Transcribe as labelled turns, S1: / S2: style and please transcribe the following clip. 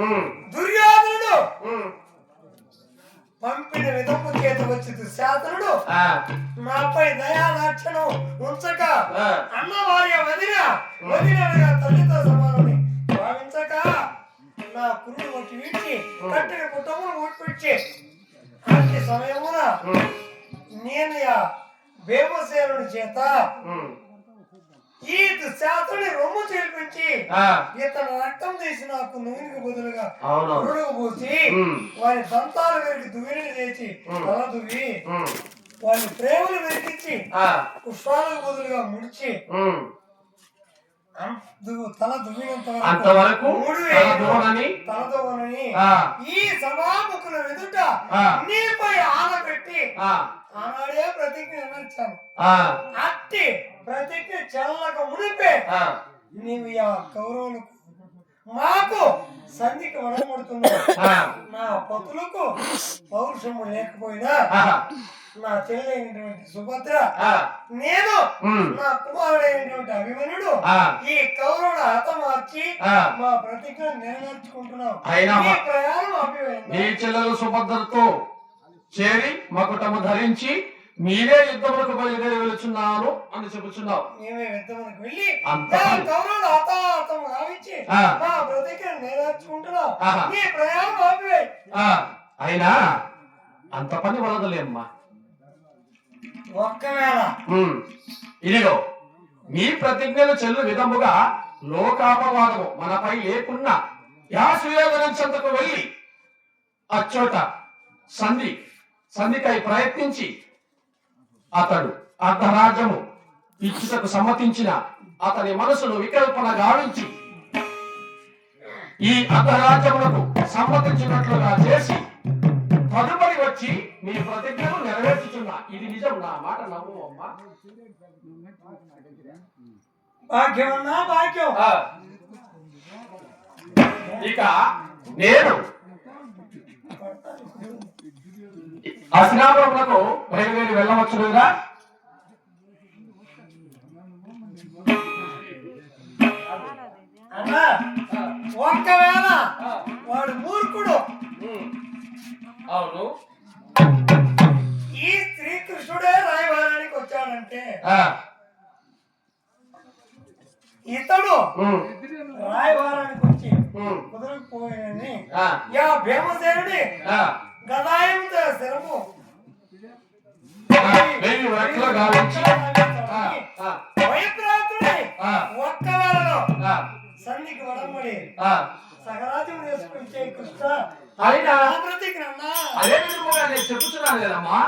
S1: ఉమ్,
S2: దుర్యోధనుడు పంపిన విధము చేత వచ్చి దుశ్శాసనుడు
S1: ఆ,
S2: నాపై దయాదాక్షను ఉంచక అన్న వారి వదిన వదినగా తల్లితో సమానమని భావించక నా కురుడు ఒకటి విడిచి కట్టిన కుటుంబం ఊడ్పించి అట్టి సమయమున నేను భీమసేనుడి చేత ఈ దుశ్శాసనుడి రొమ్ము చేల్పించి
S1: ఆ,
S2: ఇతను రక్తం తీసి నాకు నూనెకు బదులుగా పురుడుకు పూసి వారి దంతాలు వెరికి దువ్విని చేసి. తల దువ్వి వారి ప్రేమలు వెరికించి
S1: ఆ,
S2: పుష్పాలకు బదులుగా ముడిచి తల
S1: అంతవరకు
S2: మూడు
S1: తల
S2: వేలు
S1: దూడని
S2: తలదోవనని
S1: ఆ,
S2: ఈ సభాముఖుల ఎదుట. నీపై ఆనబెట్టి ఆనాడే ప్రతిజ్ఞ అమర్చాను
S1: ఆ,
S2: అట్టి ప్రతిజ్ఞ చెల్లక మునిపే నీవు ఆ కౌరవులకు మాకు సంధికి వడముడుతున్నావు
S1: ఆ,
S2: నా పతులకు పౌరుషము లేకపోయినా నా చెల్లైనటువంటి సుభద్ర నేను నా కుమారుడైనటువంటి అభిమన్యుడు ఈ కౌరవుడు హతమార్చి. మా ప్రతిజ్ఞ నెరవేర్చుకుంటున్నాం. ప్రయాణం ఆపివేయండి.
S1: చెల్లెలు సుభద్రతో చేరి మకుటము ధరించి మీరే యుద్ధములకు బయలుదేరి వెళుచున్నాను అని చెబుతున్నావు
S2: మేమే యుద్ధములకు వెళ్ళి నా ప్రయాణం
S1: ఆ, అయినా అంత పని వలదలేమ్మా
S2: ఒక్కవేళ.
S1: ఇదిగో మీ ప్రతిజ్ఞలు చెల్లు విధముగా లోకాపవాదము మనపై లేకున్నా యాసుయోగనం చెంతకు వెళ్ళి అచ్చోట సంధి సంధికై ప్రయత్నించి అతడు అర్ధరాజ్యము ఇచ్చుటకు సమ్మతించిన అతని మనసును వికల్పన గావించి ఈ అర్ధరాజ్యములకు సమ్మతించినట్లుగా చేసి తదుపరి వచ్చి మీ ప్రతిజ్ఞను నెరవేర్చుచున్నా. ఇది నిజం. నా మాట నమ్ము అమ్మా.
S2: భాగ్యం.
S1: ఇక నేను అసినాపురములకు బయలుదేరి వెళ్ళవచ్చునుగా?
S2: అన్నా. ఒక్కవేళ వాడు మూర్ఖుడు.
S1: అవును.
S2: ఈ శ్రీకృష్ణుడే రాయవారానికి వచ్చాడంటే ఇతడు
S1: ఉమ్,
S2: రాయవారానికి వచ్చి
S1: ఆ,
S2: యా భీమసేనుడి గదాయంతో శరము.
S1: వెయ్యి గావించి.
S2: సగరాజ్యం చేసుకుంటే కృష్ణ.
S1: అదే నేను చెప్పుచున్నాను కదమ్మా.